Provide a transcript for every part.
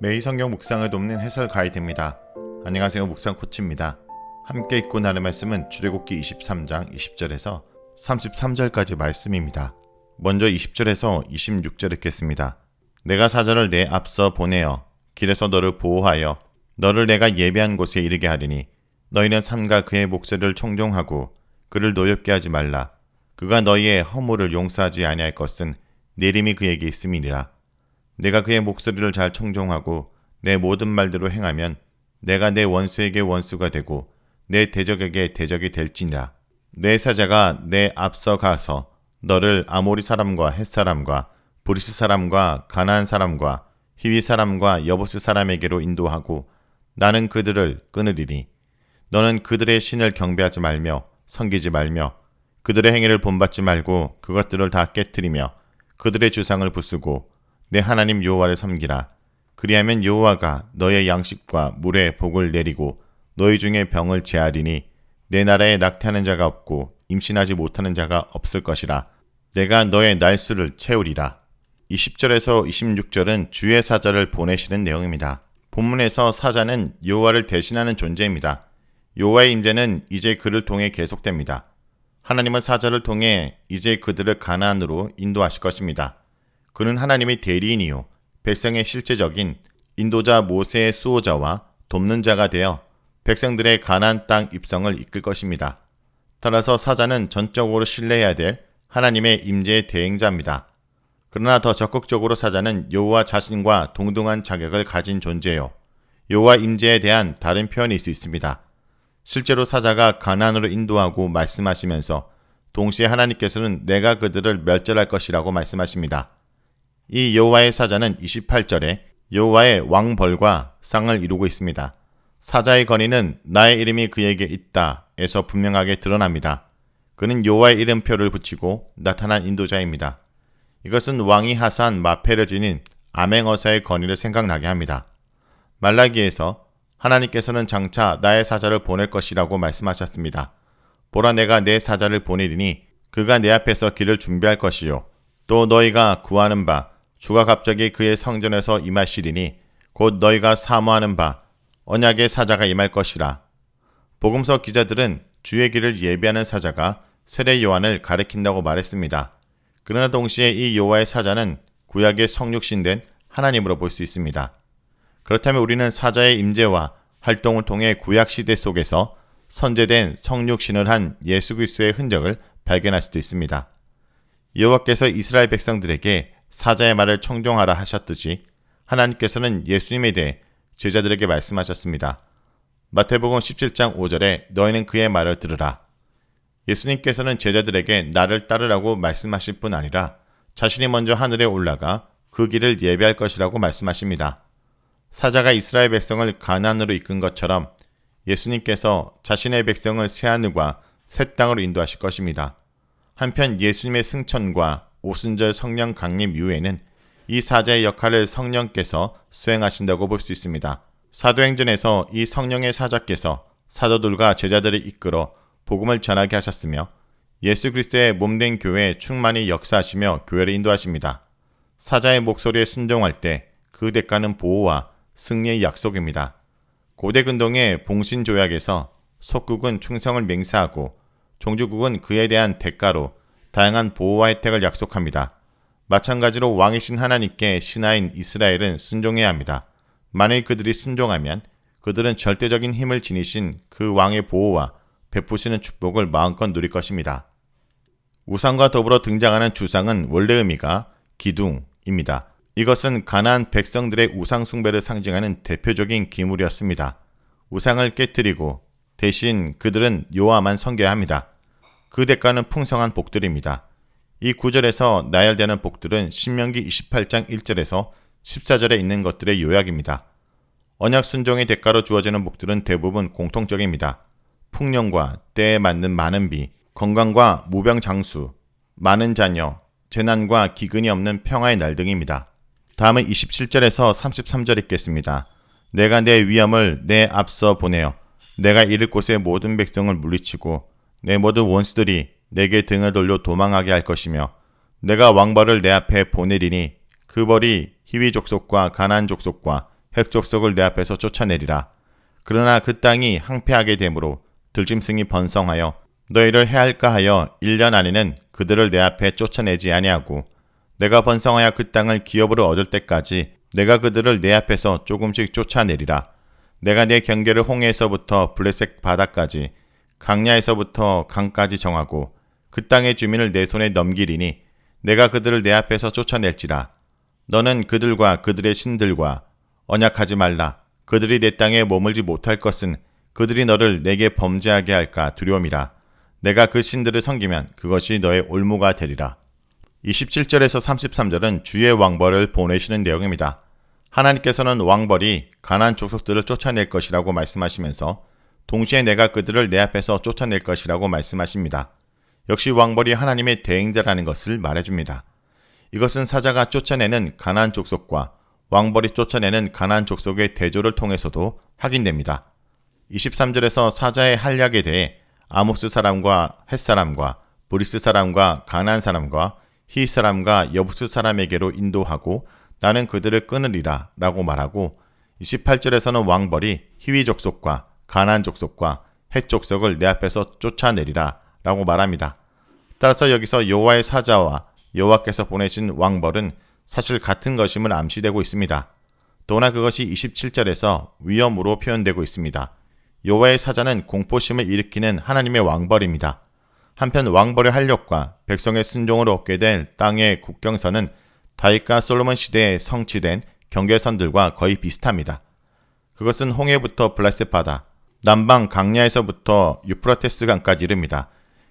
매일 성경 묵상을 돕는 해설 가이드입니다. 안녕하세요. 묵상 코치입니다. 함께 읽고 나눌 말씀은 출애굽기 23장 20절에서 33절까지 말씀입니다. 먼저 20절에서 26절 읽겠습니다. 내가 사자를 내 앞서 보내어 길에서 너를 보호하여 너를 내가 예배한 곳에 이르게 하리니 너희는 산과 그의 목소리를 청종하고 그를 노엽게 하지 말라. 그가 너희의 허물을 용서하지 아니할 것은 내림이 그에게 있음이니라. 내가 그의 목소리를 잘 청종하고 내 모든 말대로 행하면 내가 내 원수에게 원수가 되고 내 대적에게 대적이 될지니라. 내 사자가 내 앞서 가서 너를 아모리 사람과 헷 사람과 브리스 사람과 가나안 사람과 히위 사람과 여보스 사람에게로 인도하고 나는 그들을 끊으리니 너는 그들의 신을 경배하지 말며 섬기지 말며 그들의 행위를 본받지 말고 그것들을 다 깨뜨리며 그들의 주상을 부수고 내 하나님 여호와를 섬기라. 그리하면 여호와가 너의 양식과 물에 복을 내리고 너희 중에 병을 제하리니 내 나라에 낙태하는 자가 없고 임신하지 못하는 자가 없을 것이라. 내가 너의 날수를 채우리라. 20절에서 26절은 주의 사자를 보내시는 내용입니다. 본문에서 사자는 여호와를 대신하는 존재입니다. 여호와의 임재는 이제 그를 통해 계속됩니다. 하나님은 사자를 통해 이제 그들을 가나안으로 인도하실 것입니다. 그는 하나님의 대리인이요 백성의 실제적인 인도자 모세의 수호자와 돕는 자가 되어 백성들의 가나안 땅 입성을 이끌 것입니다. 따라서 사자는 전적으로 신뢰해야 될 하나님의 임재의 대행자입니다. 그러나 더 적극적으로 사자는 여호와 자신과 동등한 자격을 가진 존재요. 여호와 임재에 대한 다른 표현일 수 있습니다. 실제로 사자가 가나안으로 인도하고 말씀하시면서 동시에 하나님께서는 내가 그들을 멸절할 것이라고 말씀하십니다. 이 여호와의 사자는 28절에 여호와의 왕벌과 쌍을 이루고 있습니다. 사자의 건의는 나의 이름이 그에게 있다에서 분명하게 드러납니다. 그는 여호와의 이름표를 붙이고 나타난 인도자입니다. 이것은 왕이 하사한 마패를 지닌 아맹어사의 건의를 생각나게 합니다. 말라기에서 하나님께서는 장차 나의 사자를 보낼 것이라고 말씀하셨습니다. 보라 내가 내 사자를 보내리니 그가 내 앞에서 길을 준비할 것이요 또 너희가 구하는 바 주가 갑자기 그의 성전에서 임하시리니 곧 너희가 사모하는 바 언약의 사자가 임할 것이라. 복음서 기자들은 주의 길을 예비하는 사자가 세례 요한을 가리킨다고 말했습니다. 그러나 동시에 이 여호와의 사자는 구약의 성육신된 하나님으로 볼 수 있습니다. 그렇다면 우리는 사자의 임재와 활동을 통해 구약 시대 속에서 선제된 성육신을 한 예수 그리스도의 흔적을 발견할 수도 있습니다. 여호와께서 이스라엘 백성들에게 사자의 말을 청종하라 하셨듯이 하나님께서는 예수님에 대해 제자들에게 말씀하셨습니다. 마태복음 17장 5절에 너희는 그의 말을 들으라. 예수님께서는 제자들에게 나를 따르라고 말씀하실 뿐 아니라 자신이 먼저 하늘에 올라가 그 길을 예배할 것이라고 말씀하십니다. 사자가 이스라엘 백성을 가난으로 이끈 것처럼 예수님께서 자신의 백성을 새하늘과 새 땅으로 인도하실 것입니다. 한편 예수님의 승천과 오순절 성령 강림 이후에는 이 사자의 역할을 성령께서 수행하신다고 볼 수 있습니다. 사도행전에서 이 성령의 사자께서 사도들과 제자들을 이끌어 복음을 전하게 하셨으며 예수 그리스도의 몸된 교회에 충만히 역사하시며 교회를 인도하십니다. 사자의 목소리에 순종할 때 그 대가는 보호와 승리의 약속입니다. 고대 근동의 봉신 조약에서 속국은 충성을 맹세하고 종주국은 그에 대한 대가로 다양한 보호와 혜택을 약속합니다. 마찬가지로 왕이신 하나님께 신하인 이스라엘은 순종해야 합니다. 만일 그들이 순종하면 그들은 절대적인 힘을 지니신 그 왕의 보호와 베푸시는 축복을 마음껏 누릴 것입니다. 우상과 더불어 등장하는 주상은 원래 의미가 기둥입니다. 이것은 가나안 백성들의 우상 숭배를 상징하는 대표적인 기물이었습니다. 우상을 깨뜨리고 대신 그들은 요하만 섬겨야 합니다. 그 대가는 풍성한 복들입니다. 이 구절에서 나열되는 복들은 신명기 28장 1절에서 14절에 있는 것들의 요약입니다. 언약 순종의 대가로 주어지는 복들은 대부분 공통적입니다. 풍년과 때에 맞는 많은 비, 건강과 무병장수, 많은 자녀, 재난과 기근이 없는 평화의 날 등입니다. 다음은 27절에서 33절 읽겠습니다. 내가 내 위엄을 내 앞서 보내어 내가 이를 곳의 모든 백성을 물리치고 내 모든 원수들이 내게 등을 돌려 도망하게 할 것이며 내가 왕벌을 내 앞에 보내리니 그 벌이 희위 족속과 가난 족속과 핵 족속을 내 앞에서 쫓아내리라. 그러나 그 땅이 항폐하게 되므로 들짐승이 번성하여 너희를 해할까 하여 1년 안에는 그들을 내 앞에 쫓아내지 아니하고 내가 번성하여 그 땅을 기업으로 얻을 때까지 내가 그들을 내 앞에서 조금씩 쫓아내리라. 내가 내 경계를 홍해에서부터 블레색 바다까지 강야에서부터 강까지 정하고 그 땅의 주민을 내 손에 넘기리니 내가 그들을 내 앞에서 쫓아낼지라. 너는 그들과 그들의 신들과 언약하지 말라. 그들이 내 땅에 머물지 못할 것은 그들이 너를 내게 범죄하게 할까 두려움이라. 내가 그 신들을 섬기면 그것이 너의 올무가 되리라. 27절에서 33절은 주의 왕벌을 보내시는 내용입니다. 하나님께서는 왕벌이 가난 족속들을 쫓아낼 것이라고 말씀하시면서 동시에 내가 그들을 내 앞에서 쫓아낼 것이라고 말씀하십니다. 역시 왕벌이 하나님의 대행자라는 것을 말해줍니다. 이것은 사자가 쫓아내는 가난 족속과 왕벌이 쫓아내는 가난 족속의 대조를 통해서도 확인됩니다. 23절에서 사자의 한략에 대해 아모스 사람과 햇 사람과 브리스 사람과 가난 사람과 히 사람과 여부스 사람에게로 인도하고 나는 그들을 끊으리라 라고 말하고 28절에서는 왕벌이 히위 족속과 가난 족속과 헷 족속을 내 앞에서 쫓아내리라 라고 말합니다. 따라서 여기서 여호와의 사자와 여호와께서 보내신 왕벌은 사실 같은 것임을 암시되고 있습니다. 또나 그것이 27절에서 위험으로 표현되고 있습니다. 여호와의 사자는 공포심을 일으키는 하나님의 왕벌입니다. 한편 왕벌의 활력과 백성의 순종을 얻게 될 땅의 국경선은 다윗과 솔로몬 시대에 성취된 경계선들과 거의 비슷합니다. 그것은 홍해부터 블라셋 바다, 남방 강야에서부터 유프라테스 강까지 이릅니다.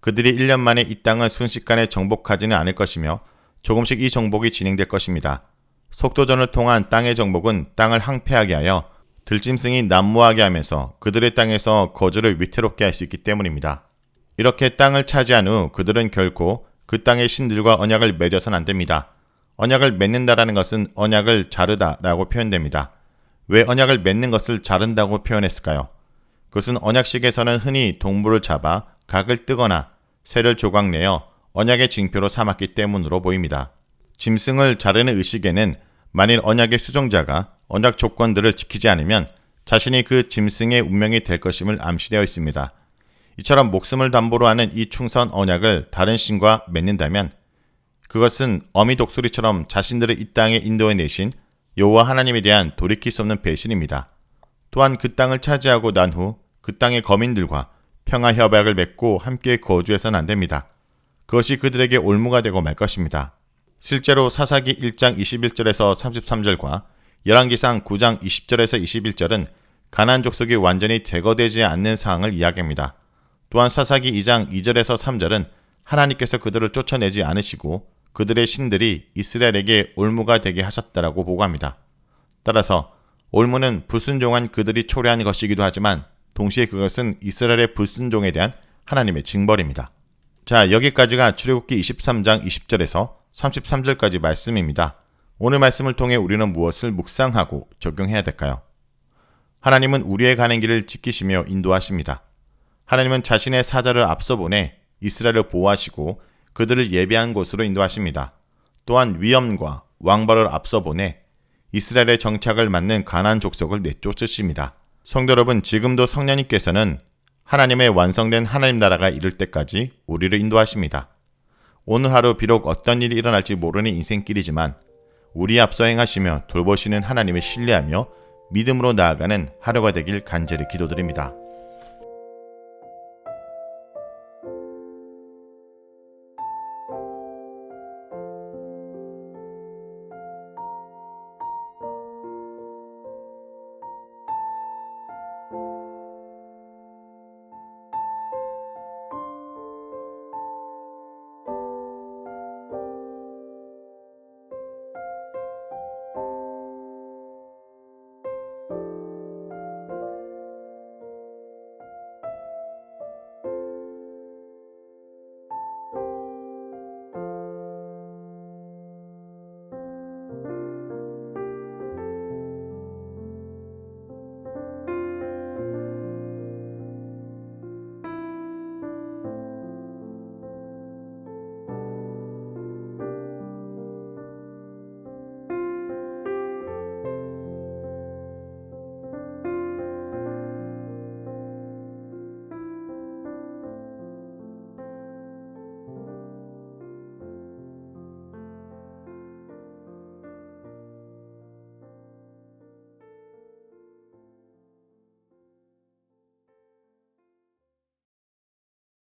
그들이 1년 만에 이 땅을 순식간에 정복하지는 않을 것이며 조금씩 이 정복이 진행될 것입니다. 속도전을 통한 땅의 정복은 땅을 항폐하게 하여 들짐승이 난무하게 하면서 그들의 땅에서 거주를 위태롭게 할 수 있기 때문입니다. 이렇게 땅을 차지한 후 그들은 결코 그 땅의 신들과 언약을 맺어선 안 됩니다. 언약을 맺는다라는 것은 언약을 자르다라고 표현됩니다. 왜 언약을 맺는 것을 자른다고 표현했을까요? 그것은 언약식에서는 흔히 동물을 잡아 각을 뜨거나 새를 조각내어 언약의 징표로 삼았기 때문으로 보입니다. 짐승을 자르는 의식에는 만일 언약의 수종자가 언약 조건들을 지키지 않으면 자신이 그 짐승의 운명이 될 것임을 암시되어 있습니다. 이처럼 목숨을 담보로 하는 이 충선 언약을 다른 신과 맺는다면 그것은 어미 독수리처럼 자신들을 이 땅에 인도해 내신 여호와 하나님에 대한 돌이킬 수 없는 배신입니다. 또한 그 땅을 차지하고 난 후 그 땅의 거민들과 평화 협약을 맺고 함께 거주해서는 안 됩니다. 그것이 그들에게 올무가 되고 말 것입니다. 실제로 사사기 1장 21절에서 33절과 열왕기상 9장 20절에서 21절은 가나안 족속이 완전히 제거되지 않는 사항을 이야기합니다. 또한 사사기 2장 2절에서 3절은 하나님께서 그들을 쫓아내지 않으시고 그들의 신들이 이스라엘에게 올무가 되게 하셨다라고 보고합니다. 따라서 올무는 불순종한 그들이 초래한 것이기도 하지만 동시에 그것은 이스라엘의 불순종에 대한 하나님의 징벌입니다. 자, 여기까지가 출애굽기 23장 20절에서 33절까지 말씀입니다. 오늘 말씀을 통해 우리는 무엇을 묵상하고 적용해야 될까요? 하나님은 우리의 가는 길을 지키시며 인도하십니다. 하나님은 자신의 사자를 앞서 보내 이스라엘을 보호하시고 그들을 예배한 곳으로 인도하십니다. 또한 위엄과 왕벌을 앞서 보내 이스라엘의 정착을 맞는 가난 족속을 내쫓으십니다. 성도 여러분, 지금도 성령님께서는 하나님의 완성된 하나님 나라가 이를 때까지 우리를 인도하십니다. 오늘 하루 비록 어떤 일이 일어날지 모르는 인생길이지만 우리 앞서 행하시며 돌보시는 하나님을 신뢰하며 믿음으로 나아가는 하루가 되길 간절히 기도드립니다.